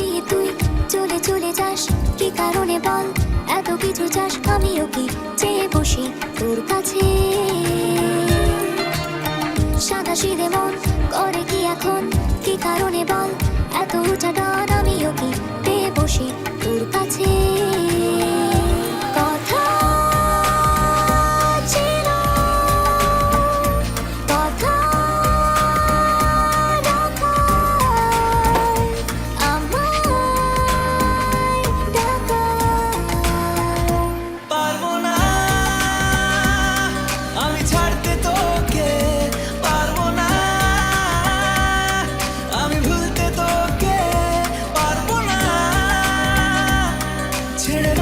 দিয়ে তুই চলে চলে যাস। কি কারণে বল? এত কিছু চাস, আমিও কি চেয়ে বসি তোর কাছে? সাদা সিধে মন করে কি এখন? কি কারণে বল? এত উঁচা 情人